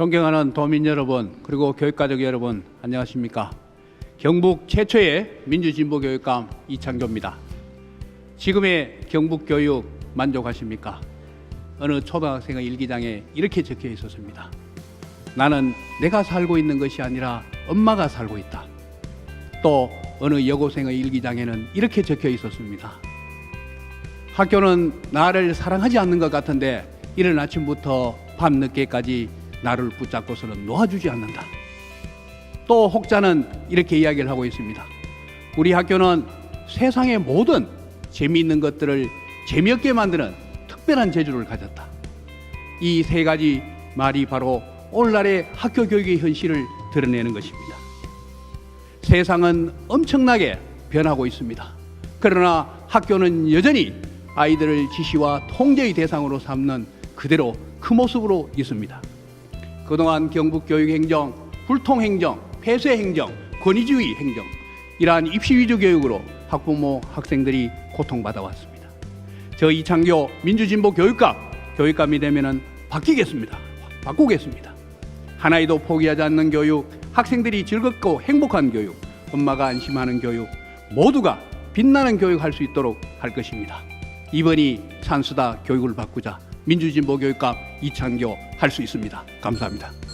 존경하는 도민 여러분 그리고 교육가족 여러분 안녕하십니까? 경북 최초의 민주진보교육감 이창교입니다. 지금의 경북 교육 만족하십니까? 어느 초등학생의 일기장에 이렇게 적혀 있었습니다. 나는 내가 살고 있는 것이 아니라 엄마가 살고 있다. 또 어느 여고생의 일기장에는 이렇게 적혀 있었습니다. 학교는 나를 사랑하지 않는 것 같은데 이른 아침부터 밤 늦게까지 나를 붙잡고서는 놓아주지 않는다. 또 혹자는 이렇게 이야기를 하고 있습니다. 우리 학교는 세상의 모든 재미있는 것들을 재미없게 만드는 특별한 재주를 가졌다. 이 세 가지 말이 바로 오늘날의 학교 교육의 현실을 드러내는 것입니다. 세상은 엄청나게 변하고 있습니다. 그러나 학교는 여전히 아이들을 지시와 통제의 대상으로 삼는 그대로 그 모습으로 있습니다. 그동안 경북 교육 행정, 불통 행정, 폐쇄 행정, 권위주의 행정 이러한 입시 위주 교육으로 학부모, 학생들이 고통받아 왔습니다. 저 이창교 민주진보 교육감, 교육감이 되면은 바뀌겠습니다. 바꾸겠습니다. 하나에도 포기하지 않는 교육, 학생들이 즐겁고 행복한 교육, 엄마가 안심하는 교육, 모두가 빛나는 교육할 수 있도록 할 것입니다. 이번이 찬수다 교육을 바꾸자 민주진보 교육감 이창교 할 수 있습니다. 감사합니다.